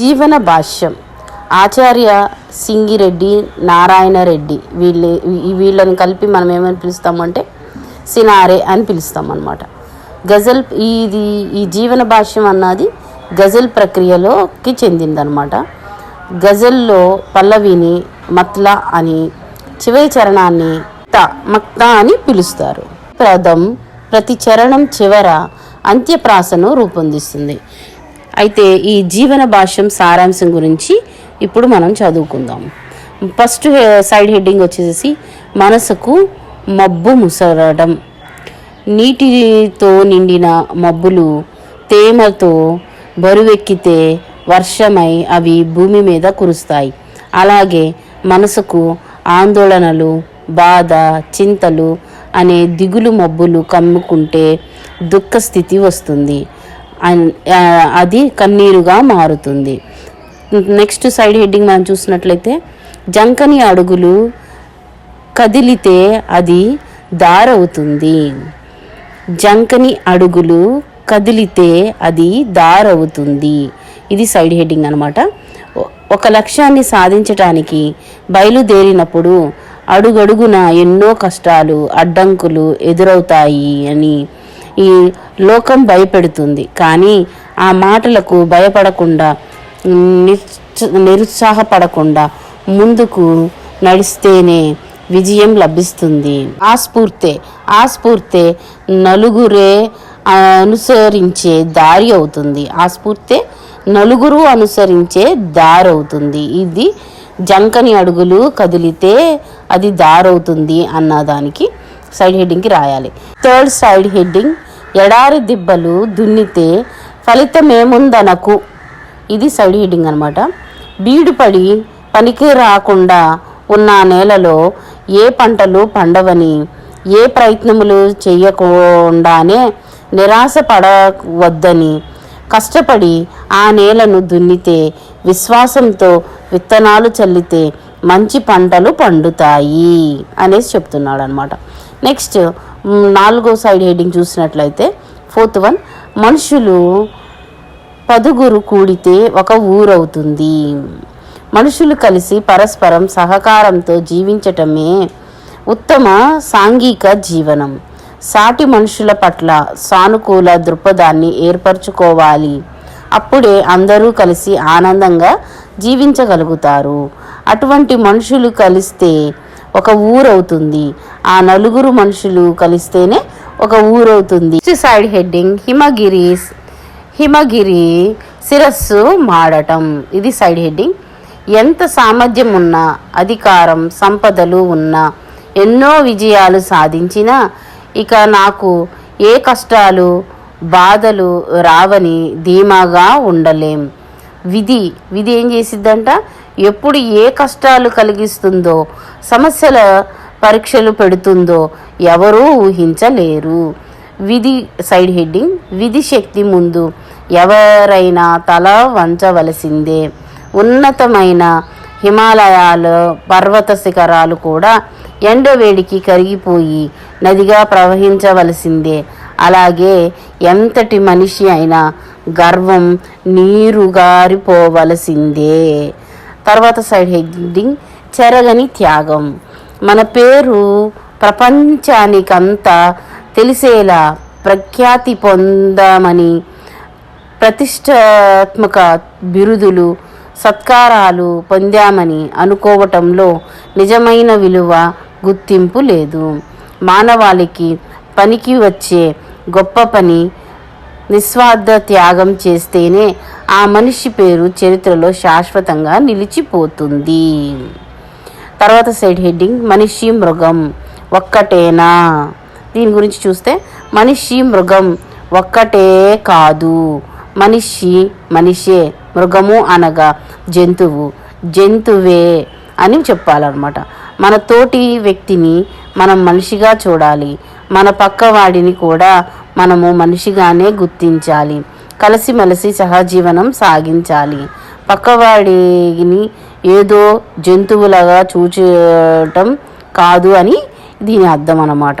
జీవన భాష్యం. ఆచార్య సింగిరెడ్డి నారాయణ రెడ్డి వీళ్ళ వీళ్ళని కలిపి మనం ఏమని పిలుస్తామంటే సినారే అని పిలుస్తాం అనమాట గజల్ ఇది ఈ జీవన భాష్యం అన్నది గజల్ ప్రక్రియలోకి చెందిందనమాట గజల్లో పల్లవిని మత్ల అని చివరి చరణాన్ని త మక్త అని పిలుస్తారు. ప్రథం ప్రతి చరణం చివర అంత్యప్రాసను రూపొందిస్తుంది. అయితే ఈ జీవన భాష్యం సారాంశం గురించి ఇప్పుడు మనం చదువుకుందాం. ఫస్ట్ సైడ్ హెడ్డింగ్ వచ్చేసి మనసుకు మబ్బు ముసరడం. నీటితో నిండిన మబ్బులు తేమతో బరువెక్కితే వర్షమై అవి భూమి మీద కురుస్తాయి. అలాగే మనసుకు ఆందోళనలు బాధ చింతలు అనే దిగులు మబ్బులు కమ్ముకుంటే దుఃఖ స్థితి వస్తుంది. అది కన్నీరుగా మారుతుంది. నెక్స్ట్ సైడ్ హెడ్డింగ్ మనం చూసినట్లయితే జంకని అడుగులు కదిలితే అది దారవుతుంది. జంకని అడుగులు కదిలితే అది దారవుతుంది. ఇది సైడ్ హెడ్డింగ్ అనమాట ఒక లక్ష్యాన్ని సాధించటానికి బయలుదేరినప్పుడు అడుగడుగున ఎన్నో కష్టాలు అడ్డంకులు ఎదురవుతాయి అని ఈ లోకం భయపెడుతుంది. కానీ ఆ మాటలకు భయపడకుండా నిరుత్సాహపడకుండా ముందుకు నడిస్తేనే విజయం లభిస్తుంది. ఆ స్ఫూర్తే ఆ స్ఫూర్తే నలుగురే అనుసరించే దారి అవుతుంది. ఆ స్ఫూర్తే నలుగురు అనుసరించే దారి అవుతుంది. ఇది జంకని అడుగులు కదిలితే అది దారవుతుంది అన్నదానికి సైడ్ హెడ్డింగ్కి రాయాలి. థర్డ్ సైడ్ హెడ్డింగ్ ఎడారి దిబ్బలు దున్నితే ఫలితమేముందనకు ఇది సైడ్ హెడ్డింగ్ అనమాట బీడుపడి పనికి రాకుండా ఉన్న నేలలో ఏ పంటలు పండవని ఏ ప్రయత్నములు చేయకుండానే నిరాశ పడవద్దని కష్టపడి ఆ నేలను దున్నితే విశ్వాసంతో విత్తనాలు చల్లితే మంచి పంటలు పండుతాయి అనేసి చెప్తున్నాడు అనమాట నెక్స్ట్ నాలుగో సైడ్ హెడ్డింగ్ చూసినట్లయితే ఫోర్త్ వన్ మనుషులు పదుగురు కూడితే ఒక ఊరవుతుంది. మనుషులు కలిసి పరస్పరం సహకారంతో జీవించటమే ఉత్తమ సాంఘిక జీవనం. సాటి మనుషుల పట్ల సానుకూల దృక్పథాన్ని ఏర్పరచుకోవాలి. అప్పుడే అందరూ కలిసి ఆనందంగా జీవించగలుగుతారు. అటువంటి మనుషులు కలిస్తే ఒక ఊరవుతుంది. ఆ నలుగురు మనుషులు కలిస్తేనే ఒక ఊరవుతుంది. సైడ్ హెడ్డింగ్ హిమగిరీస్ హిమగిరి శిరస్సు మాడటం. ఇది సైడ్ హెడ్డింగ్ ఎంత సామర్థ్యం ఉన్నా అధికారం సంపదలు ఉన్నా ఎన్నో విజయాలు సాధించినా ఇక నాకు ఏ కష్టాలు బాధలు రావని ధీమాగా ఉండలేం. విధి విధి ఏం చేసిద్దంట? ఎప్పుడు ఏ కష్టాలు కలిగిస్తుందో సమస్యల పరీక్షలు పెడుతుందో ఎవరూ ఊహించలేరు. విధి సైడ్ హెడ్డింగ్ విధి శక్తి ముందు ఎవరైనా తల వంచవలసిందే. ఉన్నతమైన హిమాలయాలు పర్వత శిఖరాలు కూడా ఎండవేడికి కరిగిపోయి నదిగా ప్రవహించవలసిందే. అలాగే ఎంతటి మనిషి అయినా గర్వం నీరుగారిపోవలసిందే. తర్వాత సైడ్ హెడ్డింగ్ చెరగని త్యాగం. మన పేరు ప్రపంచానికంతా తెలిసేలా ప్రఖ్యాతి పొందామని ప్రతిష్టాత్మక బిరుదులు సత్కారాలు పొందామని అనుకోవటంలో నిజమైన విలువ గుర్తింపు లేదు. మానవాళికి పనికి వచ్చే గొప్ప పని నిస్వార్థ త్యాగం చేస్తేనే ఆ మనిషి పేరు చరిత్రలో శాశ్వతంగా నిలిచిపోతుంది. తర్వాత సైడ్ హెడ్డింగ్ మనిషి మృగం ఒక్కటేనా? దీని గురించి చూస్తే మనిషి మృగం ఒక్కటే కాదు. మనిషి మనిషే మృగము అనగా జంతువు జంతువే అని చెప్పాలన్నమాట. మన తోటి వ్యక్తిని మనం మనిషిగా చూడాలి. మన పక్కవాడిని కూడా మనము మనిషిగానే గుర్తించాలి. కలిసిమెలిసి సహజీవనం సాగించాలి. పక్కవాడిని ఏదో జంతువులాగా చూచటం కాదు అని దీని అర్థం అన్నమాట